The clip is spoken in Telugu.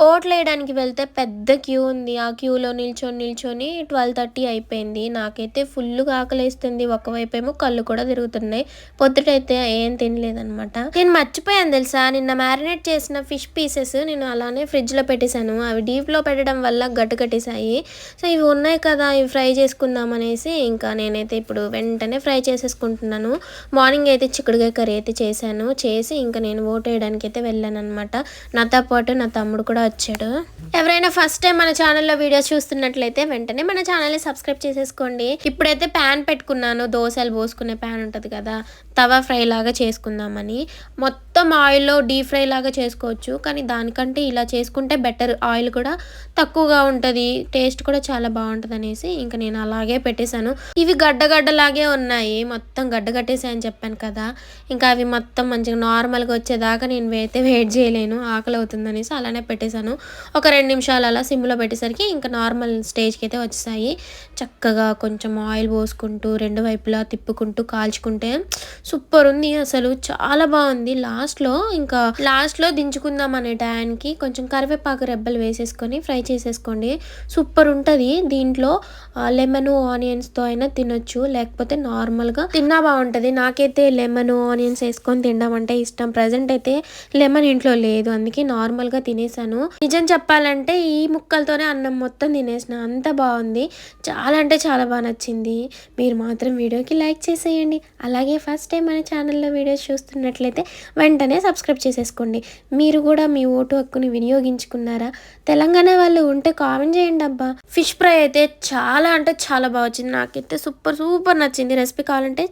ఓట్లు వేయడానికి వెళ్తే పెద్ద క్యూ ఉంది. ఆ క్యూలో నిల్చొని నిల్చొని ట్వెల్వ్ థర్టీ అయిపోయింది. నాకైతే ఫుల్గా ఆకలిస్తుంది. ఒకవైపు ఏమో కళ్ళు కూడా తిరుగుతున్నాయి. పొద్దుటైతే ఏం తినలేదనమాట నేను మర్చిపోయాను తెలుసా? నిన్న మ్యారినేట్ చేసిన ఫిష్ పీసెస్ నేను అలానే ఫ్రిడ్జ్లో పెట్టేశాను. అవి డీప్లో పెట్టడం వల్ల గట్టుకట్టేశాయి సో ఇవి ఉన్నాయి కదా ఇవి ఫ్రై చేసుకుందాం అనేసి ఇంకా నేనైతే ఇప్పుడు వెంటనే ఫ్రై చేసేసుకుంటున్నాను. మార్నింగ్ అయితే చిక్కుడుగా కర్రీ అయితే చేశాను. చేసి ఇంకా నేను ఓటు వేయడానికి అయితే వెళ్ళాను అనమాట నాతో పాటు నా తమ్ముడు కూడా వచ్చాడు. ఎవరైనా ఫస్ట్ టైం మన ఛానల్లో వీడియోస్ చూస్తున్నట్లయితే వెంటనే మన ఛానల్ని సబ్స్క్రైబ్ చేసేసుకోండి. ఇప్పుడైతే ప్యాన్ పెట్టుకున్నాను. దోశలు పోసుకునే ప్యాన్ ఉంటుంది కదా తవా ఫ్రై లాగా చేసుకుందామని. మొత్తం ఆయిల్లో డీప్ ఫ్రై లాగా చేసుకోవచ్చు. కానీ దానికంటే ఇలా చేసుకుంటే బెటర్ ఆయిల్ కూడా తక్కువగా ఉంటుంది. టేస్ట్ కూడా చాలా బాగుంటుంది అనేసి ఇంకా నేను అలాగే పెట్టేశాను. ఇవి గడ్డగడ్డలాగే ఉన్నాయి. మొత్తం గడ్డ కట్టేసాయని చెప్పాను కదా. ఇంకా అవి మొత్తం మంచిగా నార్మల్గా వచ్చేదాకా నేను అయితే వెయిట్ చేయలేను. ఆకలి అవుతుందనేసి అలానే పెట్టేశాను. పెట్టేశాను ఒక రెండు నిమిషాలు అలా సిమ్లో పెట్టేసరికి ఇంకా నార్మల్ స్టేజ్కి అయితే వచ్చేసాయి. చక్కగా కొంచెం ఆయిల్ పోసుకుంటూ రెండు వైపులా తిప్పుకుంటూ కాల్చుకుంటే సూపర్ ఉంది అసలు. చాలా బాగుంది. లాస్ట్లో ఇంకా లాస్ట్లో దించుకుందాం అనే టయానికి కొంచెం కరివేపాకు రెబ్బలు వేసేసుకొని ఫ్రై చేసేసుకోండి. సూపర్ ఉంటుంది. దీంట్లో లెమన్ ఆనియన్స్తో అయినా తినొచ్చు. లేకపోతే నార్మల్గా తిన్నా బాగుంటుంది. నాకైతే లెమన్ ఆనియన్స్ వేసుకొని తినడం అంటే ఇష్టం. ప్రజెంట్ అయితే లెమన్ ఇంట్లో లేదు. అందుకే నార్మల్గా తినేసాను. నిజం చెప్పాలంటే ఈ ముక్కలతోనే అన్నం మొత్తం తినేసిన. అంత బాగుంది. చాలా అంటే చాలా బాగా నచ్చింది. మీరు మాత్రం వీడియోకి లైక్ చేసేయండి. అలాగే ఫస్ట్ టైం మన ఛానల్లో వీడియోస్ చూస్తున్నట్లయితే వెంటనే సబ్స్క్రైబ్ చేసేసుకోండి. మీరు కూడా మీ ఓటు హక్కుని వినియోగించుకున్నారా? తెలంగాణ వాళ్ళు ఉంటే కామెంట్ చేయండి అబ్బా. ఫిష్ ఫ్రై అయితే చాలా అంటే చాలా బాగా వచ్చింది. నాకైతే సూపర్ సూపర్ నచ్చింది. రెసిపీ కావాలంటే